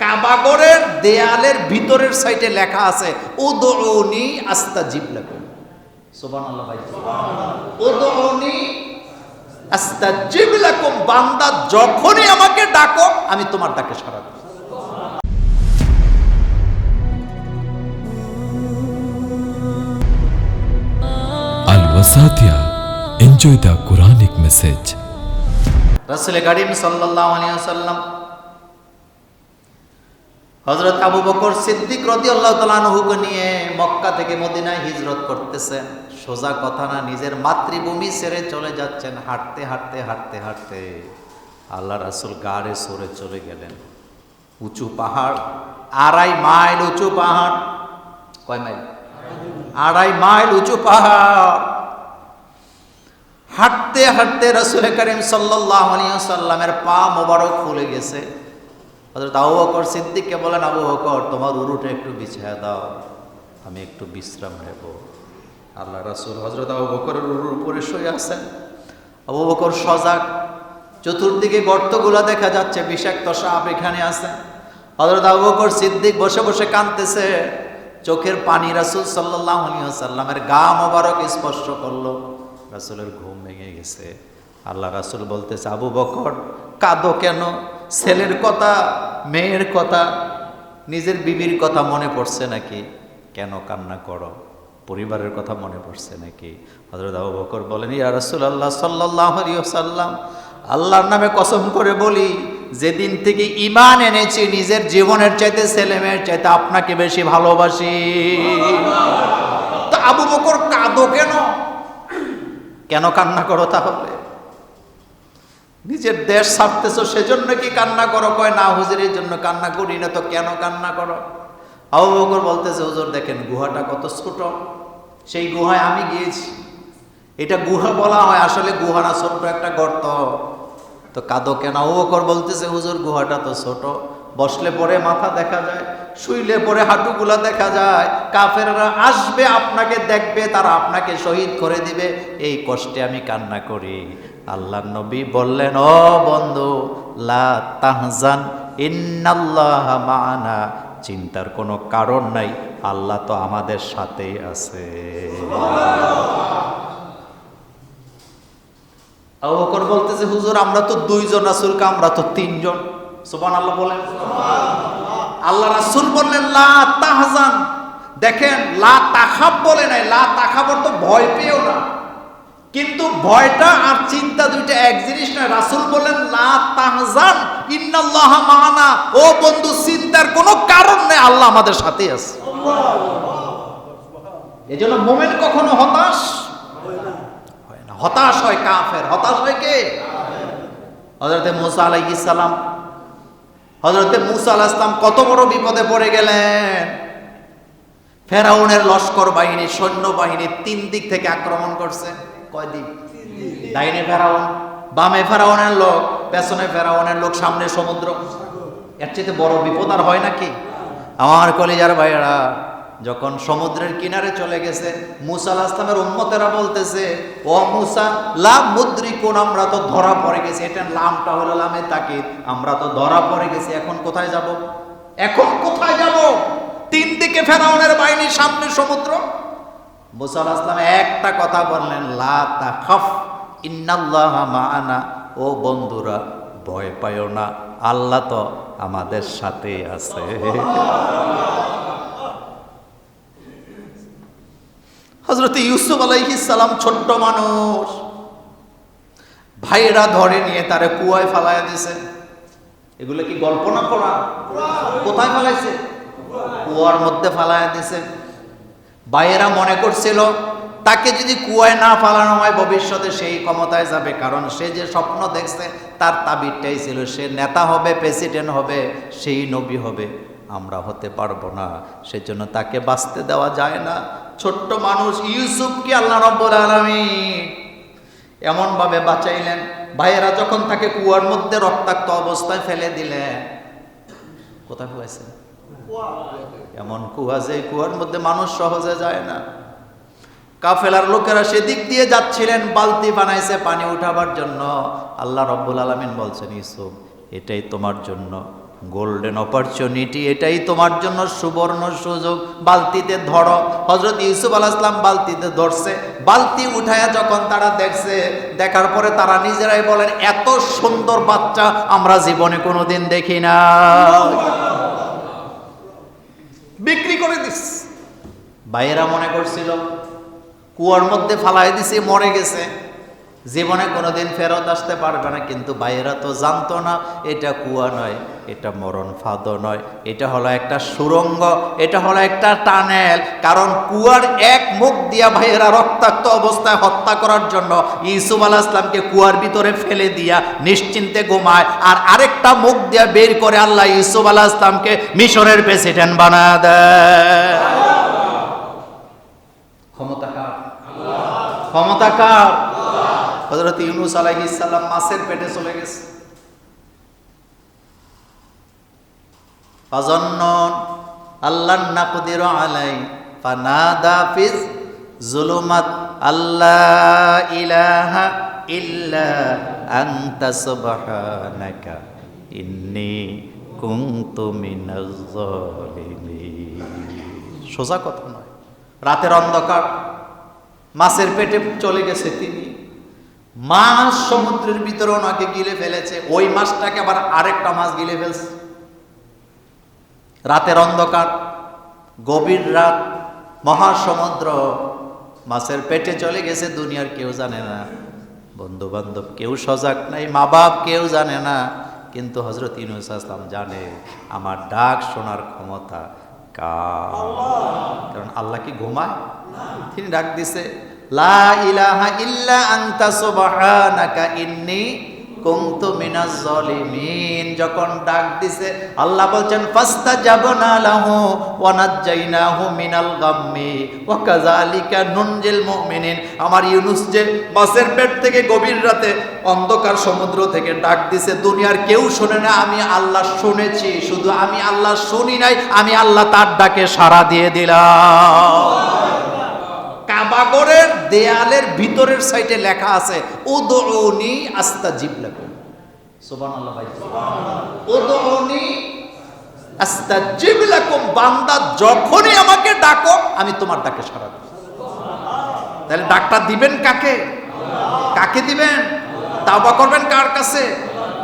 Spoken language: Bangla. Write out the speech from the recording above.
কাবাগরের দেয়ালের ভিতরের সাইডে লেখা আছে উদউনি আস্তাজিব লাকুম সুবহানাল্লাহ ভাই আস্তাজিব লাকুম বান্দা যখনই আমাকে ডাকো আমি তোমার ডাকে দেব Al Wasatia. Enjoy the Quranic message. রাসূল করিম সাল্লাল্লাহু আলাইহি ওয়াসাল্লাম হযরত আবু বকর সিদ্দিক রাদিয়াল্লাহু তাআলা আনহুকে নিয়ে মক্কা থেকে মদিনায় হিজরত করতেছেন। সোজা কথা না, নিজের মাতৃভূমি ছেড়ে চলে যাচ্ছেন। হাঁটতে হাঁটতে হাঁটতে হাঁটতে আল্লাহ রাসূল গাড়ে সরে চলে গেলেন। উঁচু পাহাড়, আড়াই মাইল উঁচু পাহাড়। কয় মাইল? আড়াই মাইল উঁচু পাহাড়। হাঁটতে হাঁটতে রসুল করিম সাল্লাহ সাল্লামের পা মোবারক ফুলে গেছে। হজরত আবু বকর সিদ্দিককে বলেন, আবু বকর, তোমার উরুটা একটু বিছায়া দাও, আমি একটু বিশ্রাম নেব। আল্লাহ রাসুল হজরত আবু বকরের উরুর উপরে শুয়ে আছেন। আবু বকর সজাগ, চতুর্দিকে গর্তগুলো দেখা যাচ্ছে, বিষাক্ত সাপ এখানে আছে। হজরত আবু বকর সিদ্দিক বসে বসে কাঁদতেছে। চোখের পানি রাসুল সাল্লাহ সাল্লামের গা মোবারক স্পর্শ করল। রাসুলের ঘুম ভেঙে গেছে। আল্লাহ রাসুল বলতেছে, আবু বকর, কাঁদো কেন? ছেলের কথা মেয়ের কথা, নিজের বিবির কথা মনে পড়ছে নাকি? কেন কান্না করো? পরিবারের কথা মনে পড়ছে নাকি? হজরত আবু বকর বলেন, ইয়া রাসুল আল্লাহ সাল্লাহ সাল্লাম আল্লাহর নামে কসম করে বলি, যেদিন থেকে ইমান এনেছি, নিজের জীবনের চাইতে ছেলে মেয়ের চাইতে আপনাকে বেশি ভালোবাসি। তা আবু বকর কাঁদো কেন? কেন কান্না করো তাহলে? নিজের দেশ ছাড়তেছো, সেজন্য কি কান্না করো? কয়, না হুজুরের জন্য কান্না করি না তো কেন কান্না করো? আবু বকর বলতেছে, হুজুর, দেখেন, গুহাটা কত ছোট। সেই গুহায় আমি গিয়েছি। এটা গুহা বলা হয়, আসলে গুহা না, ছোট্ট একটা গর্ত। তো কাদো কেন? আবু বকর বলতেছে, হুজুর, গুহাটা তো ছোট। বসলে পরে মাথা দেখা যায়। শুইলে পরে হাঁটুগুলা দেখা যায়। কাফেররা আসবে, আপনাকে দেখবে, তারা আপনাকে শহীদ করে দিবে। এই কষ্টে আমি কান্না করি। আল্লাহ নবী বললেন, ও বন্ধু তাহজান মানা। চিন্তার কোনো কারণ নাই, আল্লাহ তো আমাদের সাথেই আছে। বলতেছে, হুজুর, আমরা তো দুইজন রাসূলকে আমরা তো তিনজন। সুবহানাল্লাহ বলেন। আল্লাহ রাসুল বললেন, লা তাহজান। দেখেন, লা তাখাব বলে নাই, লা তাখাব তো ভয় পেও না। কিন্তু ভয়টা আর চিন্তা দুইটা এক জিনিস না রাসূল বললেন, লা তাহজান, ইন্নাল্লাহ মানা। ও বন্ধু, চিন্তার কোনো কারণ নেই, আল্লাহ আমাদের সাথে আছে। এজন্য মোমেন কখনো হতাশ হয় না। হতাশ হয় কাফের। হতাশ হয় কে? হজরতে মুসা আলাইহিস সালাম হজরতে মুসা আল ইসলাম কত বড় বিপদে পড়ে গেলেন। ফেরাউনের লস্কর বাহিনী, সৈন্য বাহিনী তিন দিক থেকে আক্রমণ করছে। কয় দিক? ডাইনে ফেরাউন, বামে ফেরাউনের লোক, পেছনে ফেরাউনের লোক, সামনে সমুদ্র। এর চেয়ে বড় বিপদ আর হয় নাকি? আমার কলেজার ভাইয়েরা যখন সমুদ্রের কিনারে চলে গেছে, মুসা আলাহ ইসলামের উম্মতেরা বলতেছে, ও মুসা লাভ মুদ্রি কোন আমরা তো ধরা পড়ে গেছি। এটা লামটা হলো লামে তাকিদ, আমরা তো ধরা পড়ে গেছি, এখন কোথায় যাব? এখন কোথায় যাব? তিন দিকে ফেরাউনের বাহিনী, সামনে সমুদ্র। মুসা আলাহ ইসলাম একটা কথা বললেন, লা মাআনা। ও বন্ধুরা, ভয় পাইও না, আল্লাহ তো আমাদের সাথে আছে। হজরত ইউসুফ সালাম ছোট্ট মানুষ। ভাইয়েরা ধরে নিয়ে তারে কুয়ায় ফালাইয়া দিছে। এগুলো কি গল্প না পড়া কোথায় ফালাইছে? কুয়ার মধ্যে ফালাইয়া দিছে। ভাইয়েরা মনে করছিল, তাকে যদি কুয়ায় না ফালানো হয়, ভবিষ্যতে সেই ক্ষমতায় যাবে। কারণ সে যে স্বপ্ন দেখছে, তার তাবিরটাই ছিল, সে নেতা হবে, প্রেসিডেন্ট হবে, সেই নবী হবে। আমরা হতে পারব না, সেজন্য তাকে বাঁচতে দেওয়া যায় না। ছোট্ট মানুষ ইউসুফকে আল্লাহ রব্বুল আলামিন এমনভাবে বাঁচাইলেন। ভাইয়েরা যখন তাকে কুয়ার মধ্যে রক্তাক্ত অবস্থায় ফেলে দিলেন, কোথায় ফেলাইছে এমন কুয়া যে কুয়ার মধ্যে মানুষ সহজে যায় না। কাফেলার লোকেরা সেদিক দিয়ে যাচ্ছিলেন, বালতি বানাইছে পানি উঠাবার জন্য। আল্লাহ রব্বুল আলমিন বলছেন, ইউসুফ, এটাই তোমার জন্য। গোল্ডেন অপরচুনিটি এটাই তোমার জন্য সুবর্ণ সুযোগ। বালতিতে ধরো হজরত ইউসুফ আল ইসলাম বালতিতে ধরছে, বালতি উঠায়া যখন তারা দেখছে, দেখার পরে তারা নিজেরাই বলেন, এত সুন্দর বাচ্চা আমরা জীবনে কোনোদিন দেখি না। বিক্রি করে দিস। ভাইয়েরা মনে করছিল, কুয়ার মধ্যে ফালাই দিছে, মরে গেছে। জীবনে কোনোদিন ফেরত আসতে পারবে না, কিন্তু ভাইয়েরা তো জানতো না, এটা কুয়া নয়, এটা মরণ ফাদ নয়, এটা হলো একটা সুরঙ্গ, এটা হলো একটা টানেল। কারণ কুয়ার এক মুখ দিয়া ভাইয়েরা রক্তাক্ত অবস্থায় হত্যা করার জন্য ইসুফ আলাহ ইসলামকে কুয়ার ভিতরে ফেলে দিয়া নিশ্চিন্তে ঘুমায়, আর আরেকটা মুখ দিয়া বের করে আল্লাহ ইসুফ আলাহ ইসলামকে মিশরের প্রেসিডেন্ট বানা দেয়। ক্ষমতা কার? ক্ষমতা কার? হজরত ইউনুস আলাইহিস সালাম মাছের পেটে চলে গেছে। ফাজন্নন আল্লাহ নাকদির আলাই, ফানাদা ফিজ জুলুমাত আল্লাহ ইলাহা ইল্লা আনতা সুবহানাকা, ইন্নী কুনতু মিনাজ জালিমিন সোজা কথা নয়, রাতের অন্ধকার, মাছের পেটে চলে গেছে তিনি। মাছ সমুদ্রের ভিতরে ওনাকে গিলে ফেলেছে। ওই মাছটাকে আবার আরেকটা মাছ গিলে ফেলছে। রাতের অন্ধকার, গভীর রাত, মহাসমুদ্র, মাছের পেটে চলে গেছে দুনিয়ার কেউ জানে না। বন্ধু বান্ধব কেউ সজাগ নাই মা বাপ কেউ জানে না, কিন্তু হজরত ইনুস আসলাম জানে, আমার ডাক শোনার ক্ষমতা কার? কারণ আল্লাহ কি ঘুমায়? তিনি ডাক দিছে। লা ইলাহা ইল্লা আনতা সুবহানাকা ইন্নী কুনতু মিনাজ জালিমিন যখন ডাক দিছে, আল্লাহ বলছেন, ফাস্তাজাবনা লাহু ওয়া নাজ্জাইনাহু মিনাল গাম্মি ওয়া কাযালিকা নুনজিল মুমিনিন। আমার ইউনুস যে মাছের পেট থেকে গভীর রাতে অন্ধকার সমুদ্র থেকে ডাক দিছে, দুনিয়ার কেউ শোনে না, আমি আল্লাহ শুনেছি। শুধু আমি আল্লাহ শুনি নাই, আমি আল্লাহ তার ডাকে সাড়া দিয়ে দিলাম। কাবাগরের দেয়ালের ভিতরের সাইডে লেখা আছে, উদউনি আস্তাজিব লাকুম। সুবহানাল্লাহ ভাই। উদউনি আস্তাজিব লাকুম। বান্দা যখনই আমাকে ডাকো, আমি তোমার ডাকে সাড়া দেব তাহলে ডাকটা দিবেন কাকে? কাকে দিবেন? তাওবা করবেন কার কাছে?